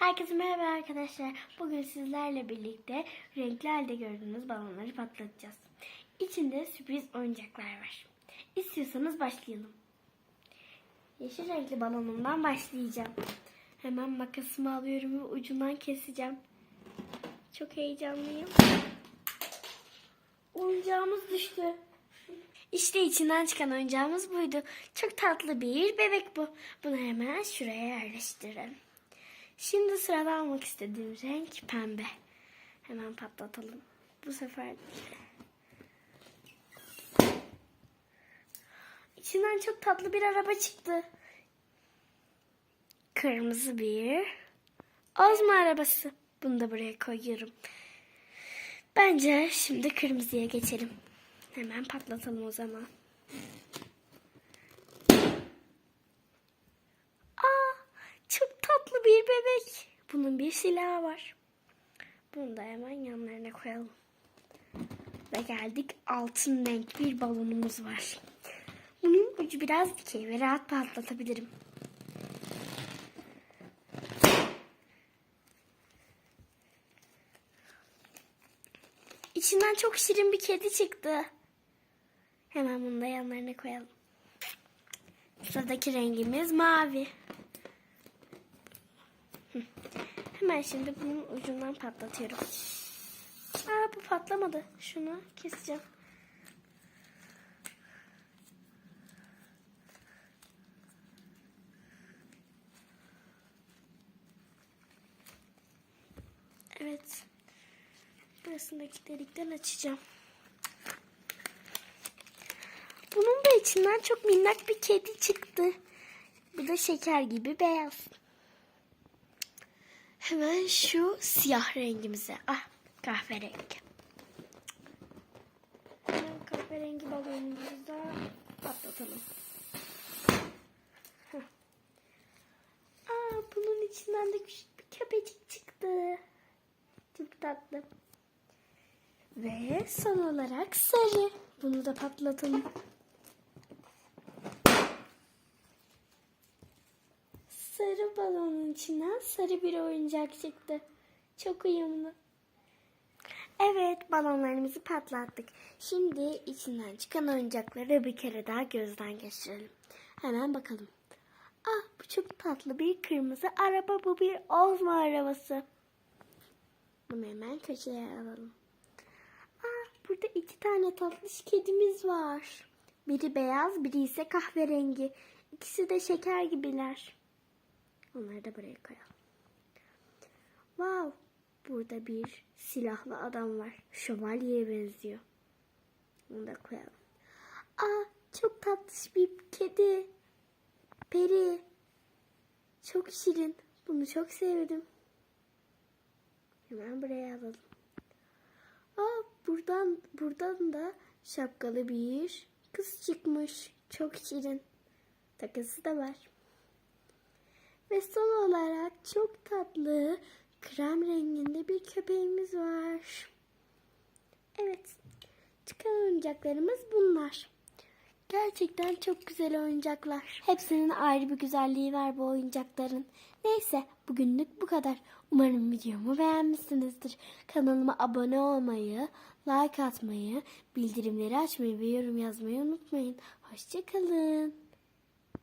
Herkese merhaba arkadaşlar. Bugün sizlerle birlikte renkli halde gördüğünüz balonları patlatacağız. İçinde sürpriz oyuncaklar var. İstiyorsanız başlayalım. Yeşil renkli balonumdan başlayacağım. Hemen makasımı alıyorum ve ucundan keseceğim. Çok heyecanlıyım. Oyuncağımız düştü. İşte içinden çıkan oyuncağımız buydu. Çok tatlı bir bebek bu. Bunu hemen şuraya yerleştirelim. Şimdi sırada almak istediğim renk pembe. Hemen patlatalım. Bu sefer İçinden çok tatlı bir araba çıktı. Kırmızı bir Ozma arabası. Bunu da buraya koyuyorum. Bence şimdi kırmızıya geçelim. Hemen patlatalım o zaman. Aa, çok tatlı bir bebek. Bunun bir silahı var. Bunu da hemen yanlarına koyalım. Ve geldik altın renk bir balonumuz var. Bunun ucu biraz dikey ve rahat patlatabilirim. İçinden çok şirin bir kedi çıktı. Hemen bunu da yanlarına koyalım. Sıradaki rengimiz mavi. Hemen şimdi bunun ucundan patlatıyorum. Aa bu patlamadı. Şunu keseceğim. Evet. Burasındaki delikten açacağım. Bunun da içinden çok minnak bir kedi çıktı. Bu da şeker gibi beyaz. Hemen şu siyah rengimize. Ah kahverengi. Hemen kahverengi balonumuzu da patlatalım. Heh. Aa, bunun içinden de küçük bir köpecik çıktı. Çok tatlı. Ve son olarak sarı. Bunu da patlatalım. Sarı balonun içinden sarı bir oyuncak çıktı. Çok uyumlu. Evet balonlarımızı patlattık. Şimdi içinden çıkan oyuncakları bir kere daha gözden geçirelim. Hemen bakalım. Ah bu çok tatlı bir kırmızı araba. Bu bir Ozma arabası. Bunu hemen köşeye alalım. Aa, burada iki tane tatlış kedimiz var. Biri beyaz, biri ise kahverengi. İkisi de şeker gibiler. Onları da buraya koyalım. Wow, burada bir silahlı adam var. Şövalyeye benziyor. Onu da koyalım. Aa, çok tatlış bir kedi. Peri. Çok şirin. Bunu çok sevdim. Hemen buraya alalım. Aa, buradan buradan da şapkalı bir kız çıkmış. Çok şirin. Takısı da var. Ve son olarak çok tatlı krem renginde bir köpeğimiz var. Evet. Çıkan oyuncaklarımız bunlar. Gerçekten çok güzel oyuncaklar. Hepsinin ayrı bir güzelliği var bu oyuncakların. Neyse bugünlük bu kadar. Umarım videomu beğenmişsinizdir. Kanalıma abone olmayı, like atmayı, bildirimleri açmayı ve yorum yazmayı unutmayın. Hoşçakalın.